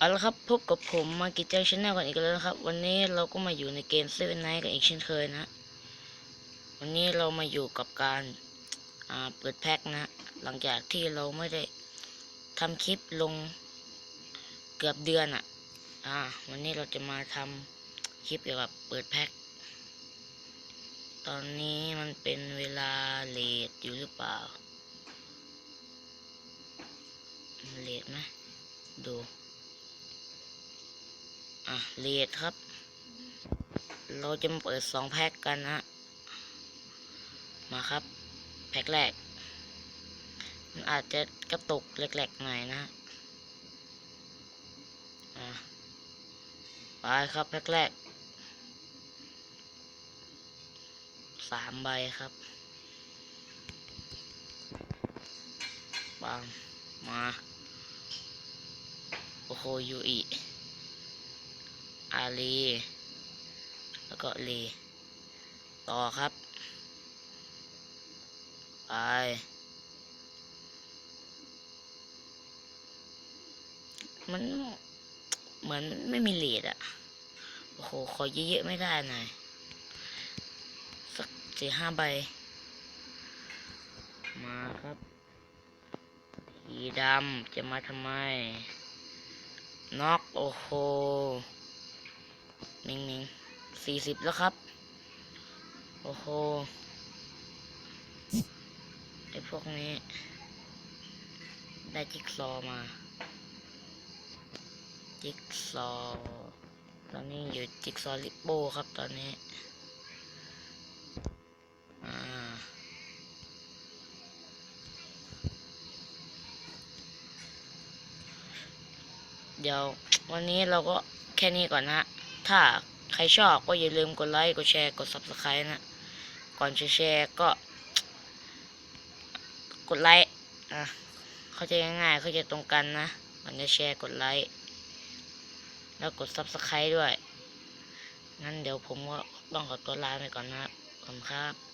เอาละครับพบกับผมมากิจจังชแนลกันอีกแล้วนะครับ วันนี้เราก็มาอยู่ในเกมเซเว่นไนท์กันอีกเช่นเคยนะ วันนี้เรามาอยู่กับการเปิดแพ็คนะ หลังจากที่เราไม่ได้ทำคลิปลงเกือบเดือนอะ่ะอ่าวันนี้เราจะมาทำคลิปเกี่ยวกับเปิดแพ็คตอนนี้มันเป็นเวลาเลทอยู่หรือเปล่าเลทไหมดู อะเลดครับ เราจะมาเปิดสองแพ็กกันนะมาครับ แพ็กแรก มันอาจจะกระตุกเล็กๆหน่อยนะอะไปครับแพ็กแรกสามใบครับบางมา โอ้โหยูอี อาลีแล้วก็ลีต่อครับ ไป มันเหมือนไม่มีเลดอะโอ้โห ขอเยอะๆไม่ได้หน่อยสักสี่ห้าใบ มาครับสีดำจะมาทำไม น็อกโอ้โห มิงมิงสี่สิบแล้วครับ โอ้โหไอพวกนี้ ได้จิ๊กซอมา จิ๊กซอ ตอนนี้อยู่จิ๊กซอลิปโบครับตอนนี้เดี๋ยววันนี้เราก็แค่นี้ก่อนนะ ถ้าใครชอบก็อย่าลืมกดไลค์ กดแชร์ กด subscribe นะ ก่อนจะแชร์ก็ กดไลค์ อะ เข้าใจง่ายๆ เข้าใจตรงกันนะ ก่อนจะแชร์กดไลค์ แล้วกด subscribe ด้วย งั้นเดี๋ยวผมก็ต้องขอตัวลาไปก่อนนะครับขอบคุณครับ